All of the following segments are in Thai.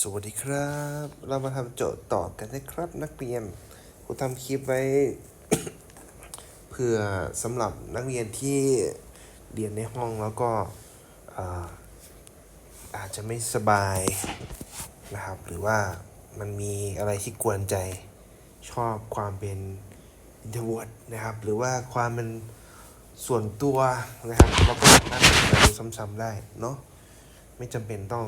สวัสดีครับ เรามาทำโจทย์ต่อกันนะครับ นักเรียนครูทำคลิปไว้ เพื่อสำหรับนักเรียนที่เรียนในห้องแล้วก็อาอาจจะไม่สบายนะครับ หรือว่ามันมีอะไรที่กวนใจชอบความเป็น introvert นะครับ หรือว่าความเป็นส่วนตัวนะครับแล้วก็สามารถทำงานซ้ำๆได้เนาะไม่จำเป็นต้อง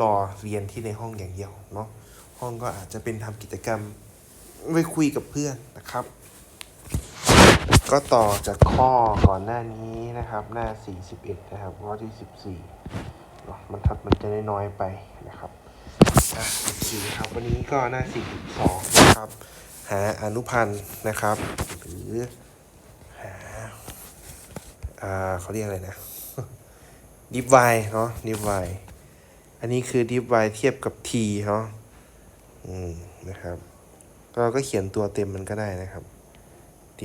รอเรียนที่ในห้องอย่างเดียวเนาะห้องก็อาจจะเป็นทำกิจกรรมไว้คุยกับเพื่อนนะครับ ก็ต่อจากข้อก่อนหน้านี้นะครับ หน้า 41 นะครับข้อที่ 14เนาะมันทัดมันจะได้น้อยไปนะครับอะโอเคครับ วันนี้ก็หน้า 42 นะครับ หาอนุพันธ์นะครับ หรือหาอ่าเขาเรียกอะไรนะดิฟไวเนาะดิฟไว อันนี้คือ deep y เทียบกับ t เนาะอืมนะครับ เราก็เขียนตัวเต็มมันก็ได้นะครับ d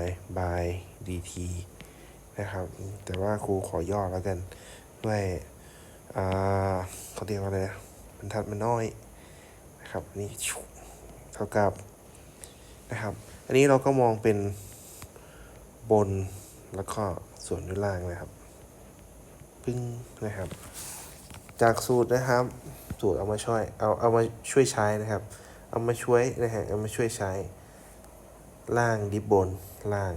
y by dt นะครับ แต่ว่าครูขอย่อแล้วกัน ด้วยอ่าเขาเรียกว่าอะไรนะบรรทัดมันน้อยนะครับ นี่เท่ากับนะครับ อันนี้เราก็มองเป็นบนแล้วก็ส่วนด้านล่างนะครับ ปึ้งนะครับ จากสูตรนะครับ สูตรเอามาช่วยเอาเอามาช่วยใช้นะครับ เอามาช่วยนะฮะเอามาช่วยใช้ ล่างดิบบนล่าง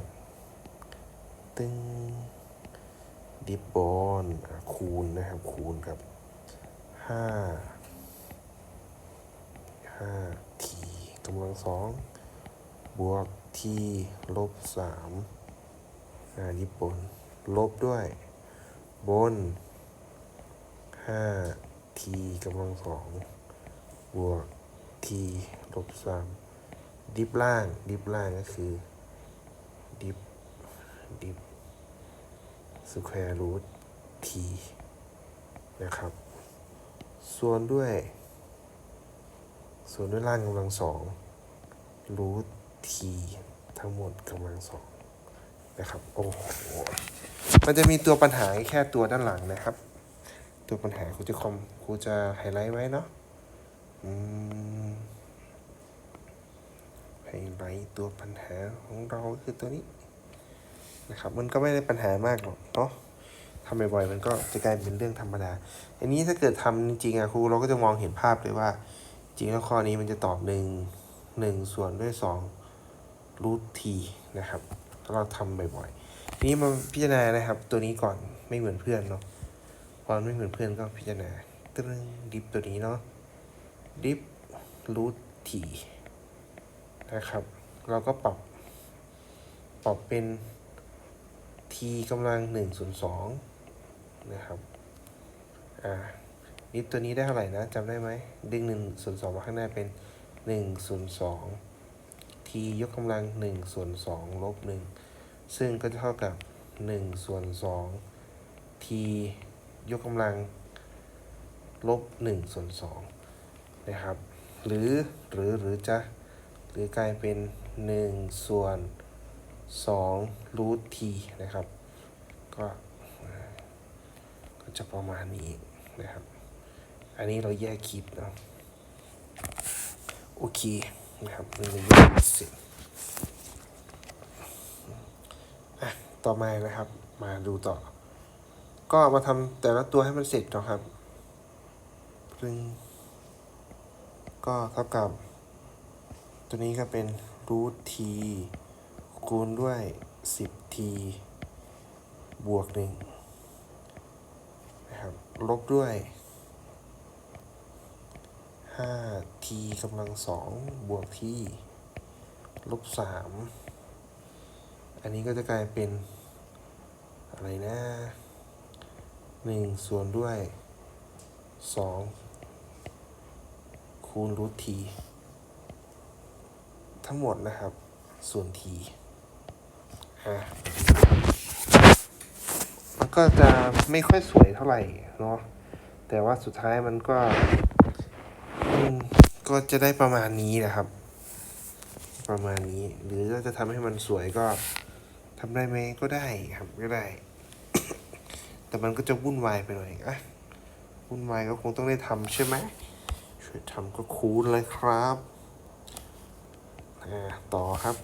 ตึ้งดิบบนอะคูณนะครับคูณกับห้าห้าทีกำลังสองบวกทีลบสามอ่าดิบบนลบด้วย บนห้าทีกำลังสองบวกทีลบสามดิฟล่าง ดิฟล่างก็คือ ดิฟ ดิฟสแควร์รูททีนะครับ ส่วนด้วย ส่วนด้วยล่างกำลังสองรูททีทั้งหมดกำลังสองนะครับ โอ้โห มันจะมีตัวปัญหาแค่ตัวด้านหลังนะครับ ตัวปัญหาครูจะคอมครูจะไฮไลท์ไว้เนาะอืมไฮไลท์ตัวปัญหาของเราคือตัวนี้นะครับ มันก็ไม่ได้ปัญหามากหรอกเนาะทำบ่อยๆมันก็จะกลายเป็นเรื่องธรรมดา อันนี้ถ้าเกิดทำจริงๆอะครูเราก็จะมองเห็นภาพเลยว่า จริงแล้วข้อนี้มันจะตอบหนึ่งหนึ่งส่วนด้วยสองรูททีนะครับถ้าเราทำบ่อยๆ ทีนี้มาพิจารณานะครับ ตัวนี้ก่อนไม่เหมือนเพื่อนเนาะพอไม่เหมือนเพื่อนก็พิจารณาตึ้งดิฟตัวนี้เนาะดิฟรูททีนะครับ เราก็ปรับ ปรับเป็น t กำลังหนึ่งส่วนสองนะครับอ่าดิฟตัวนี้ได้เท่าไหร่นะจำได้ไหมดึงหนึ่งส่วนสองมาข้างหน้าเป็นหนึ่งส่วนสอง t ยกกำลังหนึ่งส่วนสองลบหนึ่ง ซึ่งก็จะเท่ากับ 1 ส่วน 2 t ยกกำลัง ลบ 1 ส่วน 2 นะครับ หรือหรือหรือจะหรือกลายเป็น 1 ส่วน2รูท t นะครับ ก็ก็จะประมาณนี้นะครับ อันนี้เราแยกคิดเนาะโอเคนะครับมันเลยแยกเสร็จ ต่อมานะครับ มาดูต่อ ก็มาทำแต่ละตัวให้มันเสร็จนะครับซึ่งก็เท่ากับ ตัวนี้ก็เป็นรูททีคูณด้วย 10t บวกหนึ่งนะครับ ลบด้วย 5t กำลังสองบวกที่ลบสาม อันนี้ก็จะกลายเป็นอะไรนะหนึ่งส่วนด้วยสองคูณรูททีทั้งหมดนะครับ ส่วนทีอะมันก็จะไม่ค่อยสวยเท่าไหร่เนาะแต่ว่าสุดท้ายมันก็ก็จะได้ประมาณนี้นะครับ ประมาณนี้ หรือถ้าจะทำให้มันสวยก็ ทำได้ไหมก็ได้ครับก็ได้ แต่มันก็จะวุ่นวายไปหน่อยอะวุ่นวายก็คงต้องได้ทำใช่ไหมช่วยทำก็คูณเลยครับต่อครับ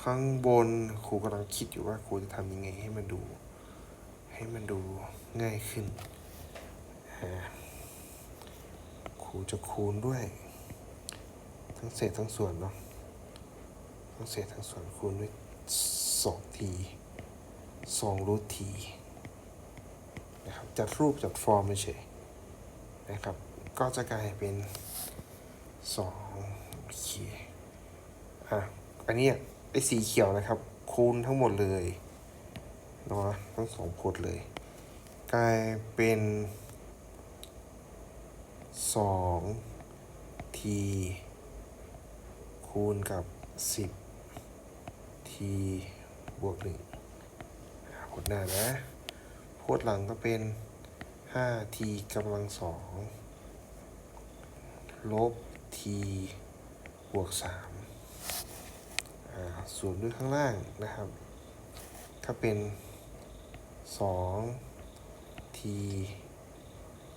ข้างบนครูกำลังคิดอยู่ว่าครูจะทำยังไงให้มันดู ให้มันดูง่ายขึ้นครูจะคูณด้วย ทั้งเศษทั้งส่วนเนาะ เศษทั้งส่วนคูณด้วยสองทีสองรูททีนะครับจัดรูปจัดฟอร์มเฉยนะครับ ก็จะกลายเป็นสองโอเคอะอันนี้ไอ้สีเขียวนะครับ คูณทั้งหมดเลยเนาะทั้งสองพจน์เลย กลายเป็นสองทีคูณกับสิบ บวกหนึ่งอะพจน์หน้านะโพจน์หลังก็เป็นห้าทีกำลังสองลบทีบวกสามอ่าส่วนด้วยข้างล่างนะครับก็เป็นสองที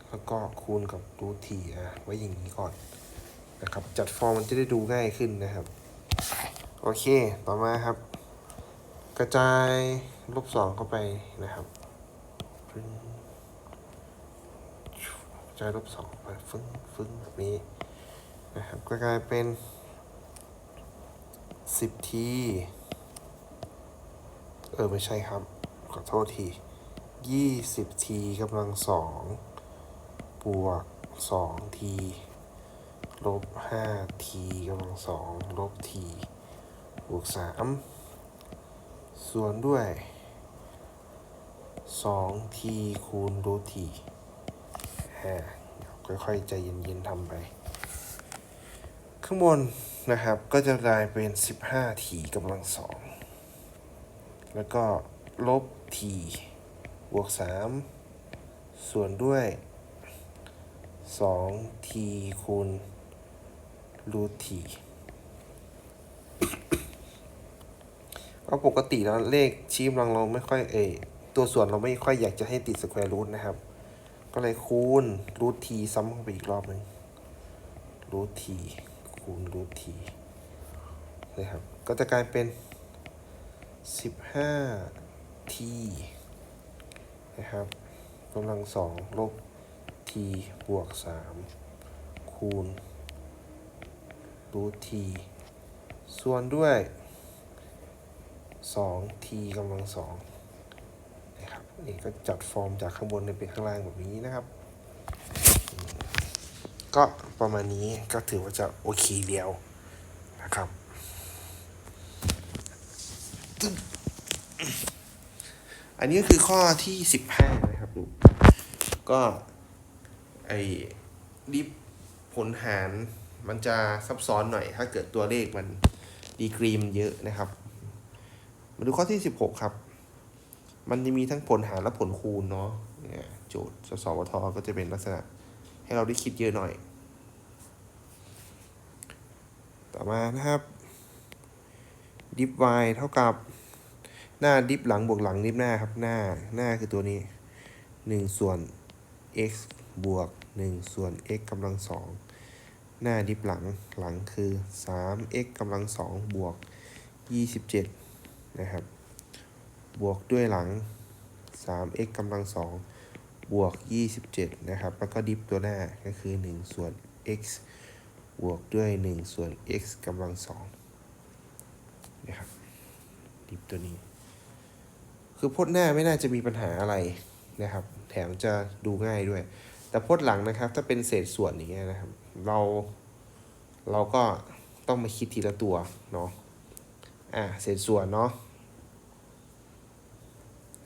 แล้วก็คูณกับรูททีอะไว้อย่างนี้ก่อนนะครับ จัดฟอร์มมันจะได้ดูง่ายขึ้นนะครับ โอเค ต่อมาครับ กระจายลบสองเข้าไปนะครับกระจายลบสองไปฟึ้งฟึ้งแบบนี้นะครับก็กลายเป็นสิบที เออ ไม่ใช่ครับ ขอโทษทียี่สิบทีกำลังสองบวกสองทีลบห้าทีกำลังสองลบที วกสามส่วนด้วยสองทีคูณรูททีอ่าค่อยๆใจเย็นๆทำไป ข้างบนนะครับก็จะกลายเป็น 15ทีกำลังสองแล้วก็ลบทีบวก 3 ส่วนด้วย2ทีคูณรูทที ก็ปกติแล้วเลขชี้กำลังเราไม่ค่อยเอตัวส่วนเราไม่ค่อยอยากจะให้ติดสแควร์รูทนะครับ ก็เลยคูณรูททีซ้ำเข้าไปอีกรอบหนึ่งรูททีคูณรูททีนะครับ ก็จะกลายเป็น 15ทีนะครับกำลังสองลบทีบวก 3 คูณรูททีส่วนด้วย 2ทีกำลังสองนะครับนี่ก็จัดฟอร์มจากข้างบนไปข้างล่างแบบนี้นะครับ ก็ประมาณนี้ก็ถือว่าจะโอเคเดียวนะครับอันนี้ก็คือข้อที่สิบห้านะครับลูกก็ไอ้ดิฟผลหารมันจะซับซ้อนหน่อย ถ้าเกิดตัวเลขมันดีกรีมเยอะนะครับ มาดูข้อที่สิบหกครับ มันจะมีทั้งผลหารและผลคูณเนาะเนี่ยโจทย์สสวทก็จะเป็นลักษณะ ให้เราได้คิดเยอะหน่อย ต่อมานะครับดิฟ y เท่ากับหน้าดิฟหลังบวกหลังดิฟหน้าครับหน้าหน้าคือตัวนี้ 1 ส่วน x บวก 1 ส่วน x กำลังสองหน้าดิฟหลังหลังคือ 3x กำลังสองบวก 27 นะครับ บวกด้วยหลัง 3x กำลังสองบวก 27 นะครับ แล้วก็ดิฟตัวหน้าก็คือ 1 ส่วน x บวกด้วย 1 ส่วน x กำลังสองนะครับ ดิฟตัวนี้ คือพจน์หน้าไม่น่าจะมีปัญหาอะไรนะครับ แถมจะดูง่ายด้วย แต่พจน์หลังนะครับ ถ้าเป็นเศษส่วนอย่างเงี้ยนะครับ เราเราก็ต้องมาคิดทีละตัวเนาะ อ่าเศษส่วนเนาะ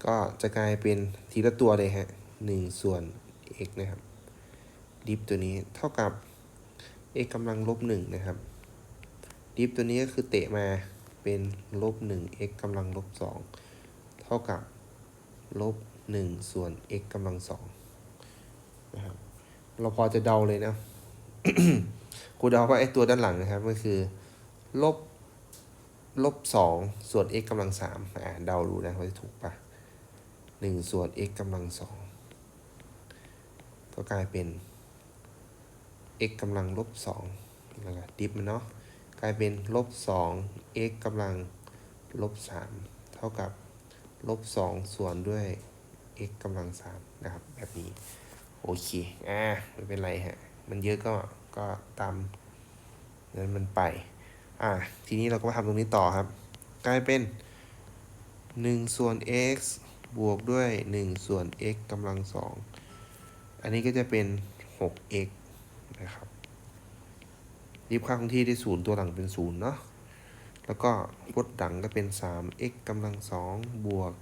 ก็จะกลายเป็นทีละตัวเลยฮะหนึ่งส่วน x นะครับดิฟตัวนี้เท่ากับ x กำลังลบหนึ่งนะครับดิฟตัวนี้ก็คือเตะมาเป็นลบหนึ่ง x กำลังลบสองเท่ากับลบหนึ่งส่วน x กำลังสองนะครับเราพอจะเดาเลยนะครูเดาว่าไอ้ตัวด้านหลังนะครับก็คือลบ ลบสองส่วน x กำลังสามอ่าเดารู้นะว่าจะถูกปะหนึ่งส่วน x กำลังสองก็กลายเป็น x กำลังลบสองแล้วก็ดิฟมันเนาะกลายเป็นลบสอง x กำลังลบสามเท่ากับลบสองส่วนด้วย x กำลังสามนะครับ แบบนี้ โอเค อ่า ไม่เป็นไรฮะ มันเยอะก็ก็ตามนั้นมันไป อ่าทีนี้เราก็มาทำตรงนี้ต่อครับ กลายเป็น 1 ส่วน x บวกด้วย 1 ส่วน x กำลังสองอันนี้ก็จะเป็น 6x นะครับรีบค่าคงที่ได้ศูนย์ตัวหลังเป็นศูนย์เนาะ แล้วก็ลดดังก็เป็น 3x กำลังสองบวก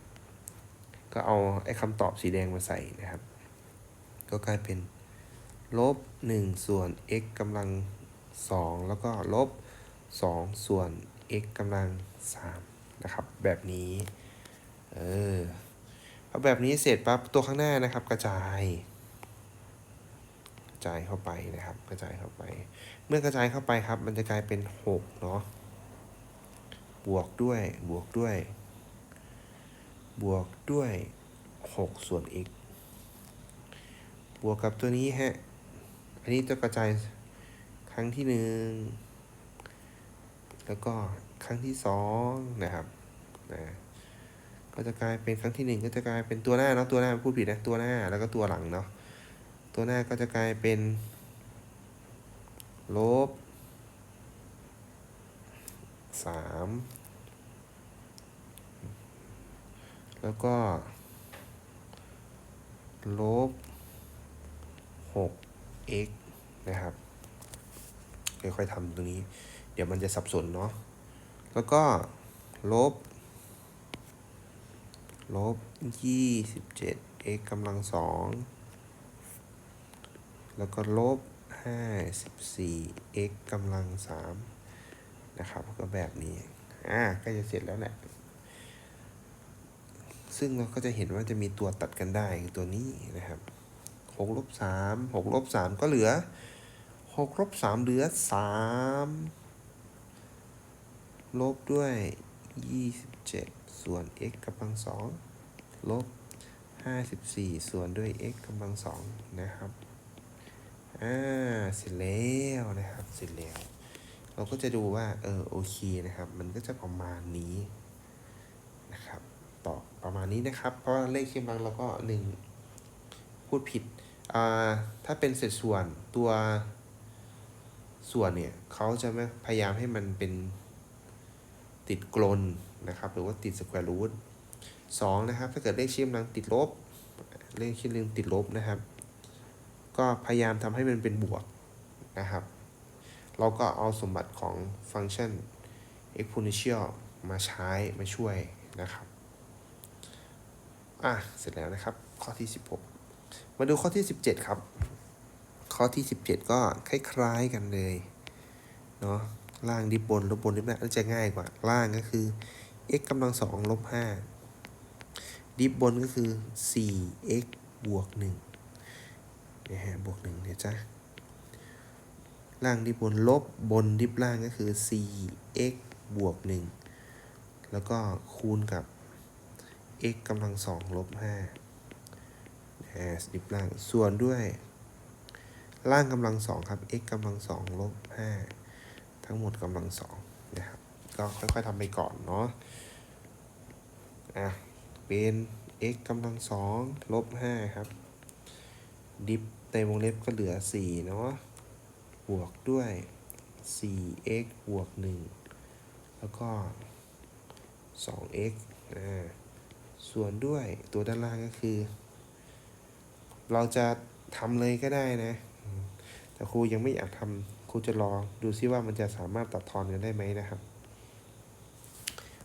27 ก็เอาไอ้คำตอบสีแดงมาใส่นะครับ ก็กลายเป็น ลบ 1 ส่วน x กำลัง สองแล้วก็ลบ 2 ส่วน x กำลัง 3 นะครับ แบบนี้ เออพอแบบนี้เสร็จปั๊บตัวข้างหน้านะครับ กระจาย กระจายเข้าไปนะครับ กระจายเข้าไป เมื่อกระจายเข้าไปครับ มันจะกลายเป็น 6 เนาะบวกด้วยบวกด้วย บวกด้วย 6 ส่วน x บวกกับตัวนี้ฮะ อันนี้จะกระจาย รั้งที่หนึ่งแล้วก็ครั้งที่สองนะครับนะก็จะกลายเป็นครั้งที่หนึ่งก็จะกลายเป็นตัวหน้าเนาะตัวหน้าพูดผิดนะตัวหน้าแล้วก็ตัวหลังเนาะตัวหน้าก็จะกลายเป็น ลบสามแล้วก็ ลบ 6x นะครับ ค่อยๆทำตรงนี้ เดี๋ยวมันจะสับสนเนาะแล้วก็ลบ ลบ 27x กำลังสองแล้วก็ลบ 54x กำลังสามนะครับก็แบบนี้ อ่าใกล้จะเสร็จแล้วแหละ ซึ่งเราก็จะเห็นว่าจะมีตัวตัดกันได้คือตัวนี้นะครับหกลบสามหกลบสามก็เหลือ หกลบสามเหลือสามลบด้วยยี่สิบเจ็ดส่วน x กำลังสองลบห้าสิบสี่ส่วนด้วย x กำลังสองนะครับ อ่า เสร็จแล้วนะครับ เสร็จแล้ว เราก็จะดูว่า เออ โอเคนะครับ มันก็จะประมาณนี้นะครับต่อประมาณนี้นะครับ เพราะเลขเคียงบางเราก็หนึ่งพูดผิด อ่า ถ้าเป็นเศษส่วนตัว ส่วนเนี่ยเขาจะไม่พยายามให้มันเป็นติดกลนนะครับ หรือว่าติดสแควร์รูทสองนะครับ ถ้าเกิดเลขชื่อมกำลังติดลบ เลขเชื่อมติดลบนะครับ ก็พยายามทำให้มันเป็นบวกนะครับ เราก็เอาสมบัติของฟังก์ชัน exponential มาใช้มาช่วยนะครับ อะ เสร็จแล้วนะครับ ข้อที่ 16 มาดูข้อที่ 17 ครับ ข้อที่ 17 ก็คล้ายๆกันเลยเนาะล่างดิบบนลบบนดิบล่างน่าจะง่ายกว่า ล่างก็คือ x กำลังสองลบห้าดิบบนก็คือ 4x บวก1นะฮะบวก1เนี่ยจ้ะล่างดิบบนลบบนดิบล่างก็คือ 4x บวก 1 แล้วก็คูณกับ x กำลังสองลบห้านะฮะดิบล่างส่วนด้วย ล่างกำลังสองครับ x กำลังสองลบห้าทั้งหมดกำลังสองนะครับ ก็ค่อยๆทำไปก่อนเนาะ อะ เป็น x กำลังสองลบห้าครับ ดิฟในวงเล็บก็เหลือสี่เนาะ บวกด้วย 4x บวก1แล้วก็ 2x อ่าส่วนด้วยตัวด้านล่างก็คือ เราจะทำเลยก็ได้นะ แต่ครูยังไม่อยากทำครูจะรอดูซิว่ามันจะสามารถตัดทอนกันได้ไหมนะครับ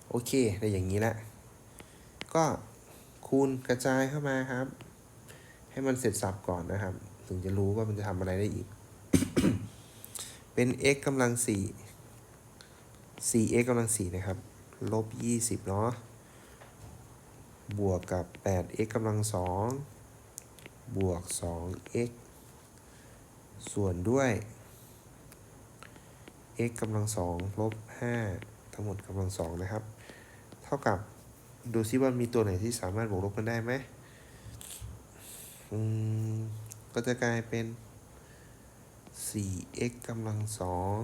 โอเคได้อย่างนี้ละ ก็คูณกระจายเข้ามาครับ ให้มันเสร็จสับก่อนนะครับ ถึงจะรู้ว่ามันจะทำอะไรได้อีก เป็น x กำลังสี่ 4x กำลังสี่นะครับ ลบยี่สิบเนาะ บวกกับ 8x กำลังสองบวก 2x ส่วนด้วย x กำลังสองลบ5ทั้งหมดกำลังสองนะครับ เท่ากับดูซิว่ามีตัวไหนที่สามารถบวกลบกันได้ไหมอืมก็จะกลายเป็น 4x กำลังสอง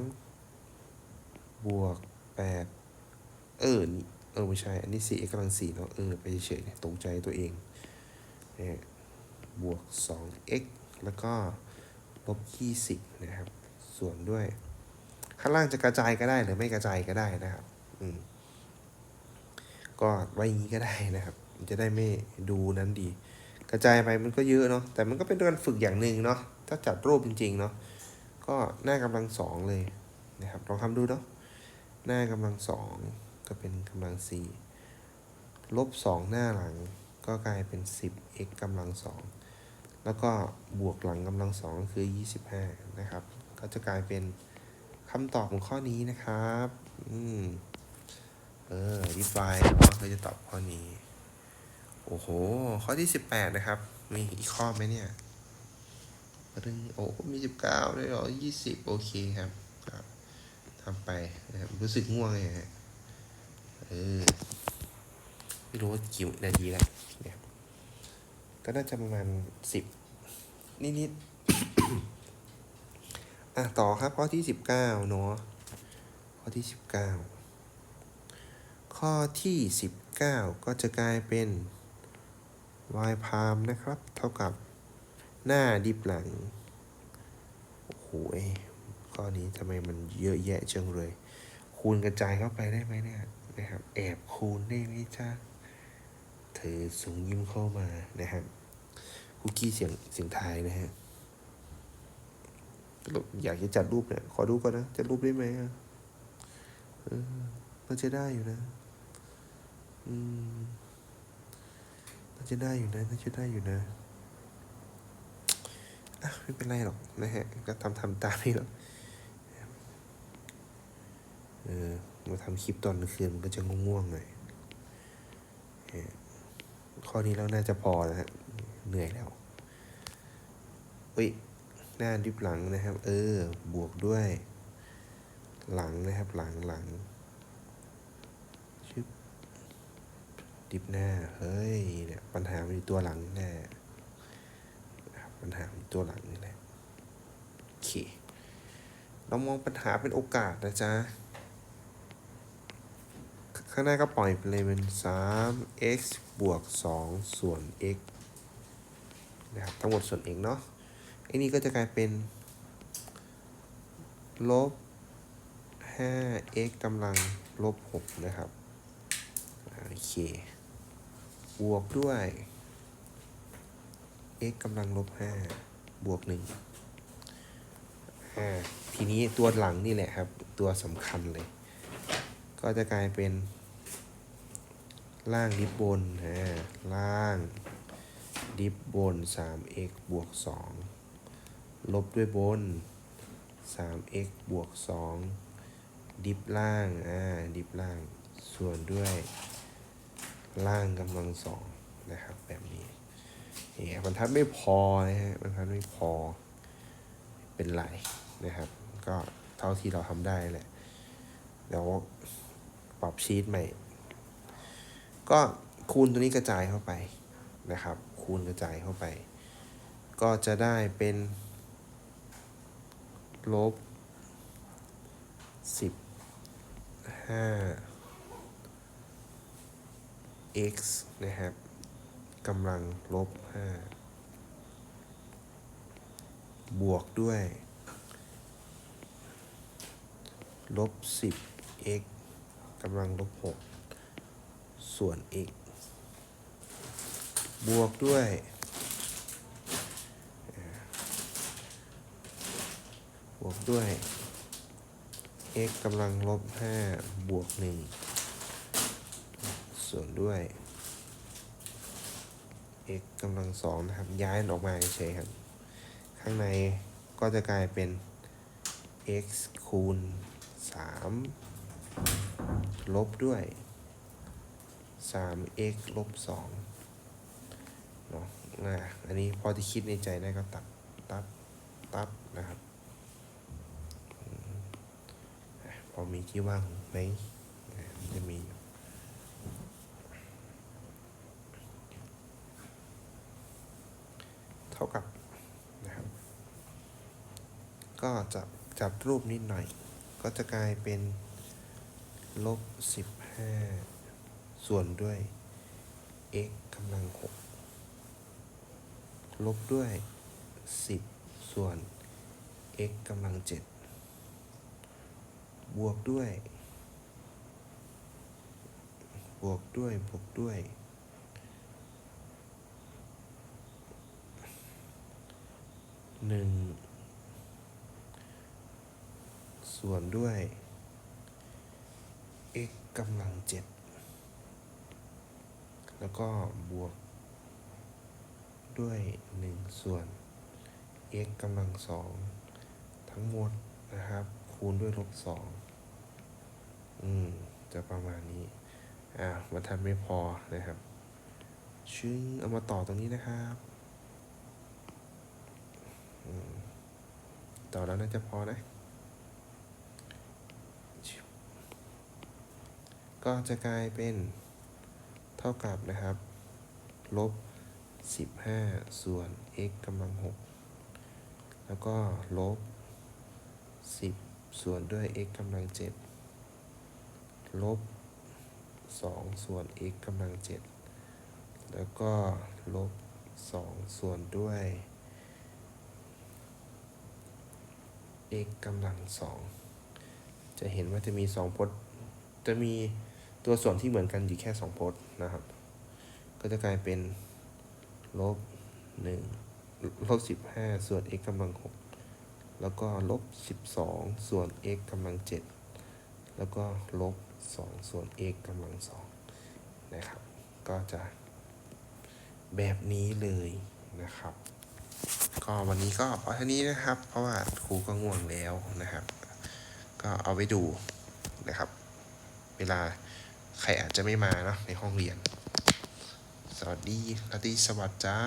บวก 8 เออนี่เออ ไม่ใช่ อันนี้ 4x กำลัง4เนาะเออ ไปเฉยๆตรงใจตัวเองเนี่ยบวก 2x แล้วก็ ลบ20นะครับ ส่วนด้วย ข้างล่างจะกระจายก็ได้หรือไม่กระจายก็ได้นะครับ อืมก็ไว้อย่างนี้ก็ได้นะครับ จะได้ไม่ดูนั้นดี กระจายไปมันก็เยอะเนาะแต่มันก็เป็นการฝึกอย่างหนึ่งเนาะถ้าจัดรูปจริง ๆ เนาะก็หน้ากำลังสองเลยนะครับลองทำดูเนาะหน้ากำลังสองก็เป็นกำลังสี่ลบสองหน้าหลังก็กลายเป็นสิบ x กำลังสอง แล้วก็บวกหลังกำลังสองก็คือยี่สิบห้านะครับ ก็จะกลายเป็นคำตอบของข้อนี้นะครับ อืม เออดีไฟว่าเขาจะตอบข้อนี้ โอ้โห ข้อที่สิบแปดนะครับ มีอีกข้อไหมเนี่ยเรื่องโอ้มีสิบเก้าด้วยเหรอยี่สิบโอเคครับ ครับทำไปนะครับรู้สึกง่วงเลยฮะ เออ ไม่รู้ว่ากี่นาทีแล้วเนี่ย ก็น่าจะประมาณสิบนิดๆอะต่อครับข้อที่สิบเก้าเนาะข้อที่สิบเก้าข้อที่19ก็จะกลายเป็น y พามนะครับ เท่ากับหน้าดิบหลัง โอ้โหข้อนี้ทำไมมันเยอะแยะจังเลย คูณกระจายเข้าไปได้ไหมเนี่ยนะครับ แอบคูณได้ไหมจ๊ะเธอส่งยิ้มเข้ามานะครับคุกกี้เสียงเสียงไทยนะฮะอยากจะจัดรูปเนี่ย ขอดูก่อนนะ จัดรูปได้ไหมอะเออมันจะได้อยู่นะ อืมน่าจะได้อยู่นะน่าจะได้อยู่นะอะไม่เป็นไรหรอกนะฮะ ก็ทำทำตามนี่หรอกเออมาทำคลิปตอนกลางคืนมันก็จะง่วงๆหน่อยเออ ข้อนี้เราน่าจะพอแล้วฮะเหนื่อยแล้วเฮ้ยหน้าดิบหลังนะครับ เออ บวกด้วย หลังนะครับ หลังหลังชึบดิบหน้า เฮ้ย เนี่ย ปัญหามันอยู่ตัวหลังแน่ครับปัญหาอยู่ตัวหลังนี่แหละโอเค เรามองปัญหาเป็นโอกาสนะจ๊ะ ข้างหน้าก็ปล่อยไปเลยเป็น 3 x บวก 2 ส่วน x นะครับทั้งหมดส่วน x เนาะไอ้นี่ก็จะกลายเป็น ลบ 5x กำลัง ลบ 6 นะครับ โอเค บวกด้วย x กำลังลบ 5 บวก 1 อ่า ทีนี้ตัวหลังนี่แหละครับ ตัวสำคัญเลย ก็จะกลายเป็น ล่างดิบบนอ่าล่าง ดิบบน 3x บวก 2 ลบด้วยบน 3x บวก 2 ดิบล่าง อ่า ดิบล่าง ส่วนด้วยล่างกำลังสองนะครับ แบบนี้นี่บรรทัดไม่พอนะฮะบรรทัดไม่พอ เป็นไรนะครับ ก็เท่าที่เราทำได้แหละ เดี๋ยวปรับชีตใหม่ ก็คูณตัวนี้กระจายเข้าไปนะครับ คูณกระจายเข้าไป ก็จะได้เป็นลบสิบห้า x นะครับกำลังลบ5บวกด้วยลบ10 x กำลังลบ6 ส่วน x บวกด้วย บวกด้วย x กำลังลบ 5 บวก 1 ส่วนด้วย x กำลังสองนะครับ ย้ายออกมาเฉยครับ ข้างในก็จะกลายเป็น x คูณ 3 ลบด้วย 3x ลบ2เนาะอะอันนี้พอที่คิดในใจได้ก็ตัดตัดตัดนะครับ พอมีที่ว่างไหมจะมีอยู่อท่ากับนะครับ ก็จะจับรูปนิดหน่อย ก็จะกลายเป็นลบสิบห้า ส่วนด้วย x กำลังหกลบด้วยสิบส่วน x กำลังเจ็ดบวกด้วย บวกด้วย บวกด้วย หนึ่ง ส่วนด้วย x กำลังเจ็ด แล้วก็บวก ด้วยหนึ่งส่วน x กำลังสองทั้งหมดนะครับ คูณด้วยลบสองอืม จะประมาณนี้ อ่าบรรทัดไม่พอนะครับ ชึ้งเอามาต่อตรงนี้นะครับต่อแล้วน่าจะพอนะ ก็จะกลายเป็น เท่ากับนะครับ ลบ 15 ส่วน x กำลัง 6 แล้วก็ลบ 10 ส่วนด้วย x กำลัง 7 ลบ 2 ส่วน x กำลัง 7 แล้วก็ลบ 2 ส่วนด้วย x กำลัง 2 จะเห็นว่าจะมี 2 พจน์จะมี ตัวส่วนที่เหมือนกันอยู่แค่2พจน์นะครับ ก็จะกลายเป็นลบหนึ่งลบสิบห้าส่วน x กำลังหกแล้วก็ลบสิบสองส่วน x กำลังเจ็ดแล้วก็ลบสองส่วน x กำลังสองนะครับ ก็จะแบบนี้เลยนะครับ ก็วันนี้ก็พอเท่านี้นะครับ เพราะว่าครูก็ง่วงแล้วนะครับ ก็เอาไปดูนะครับ เวลา ใครอาจจะไม่มาเนาะในห้องเรียน สวัสดีราตรีสวัสดิ์จ้า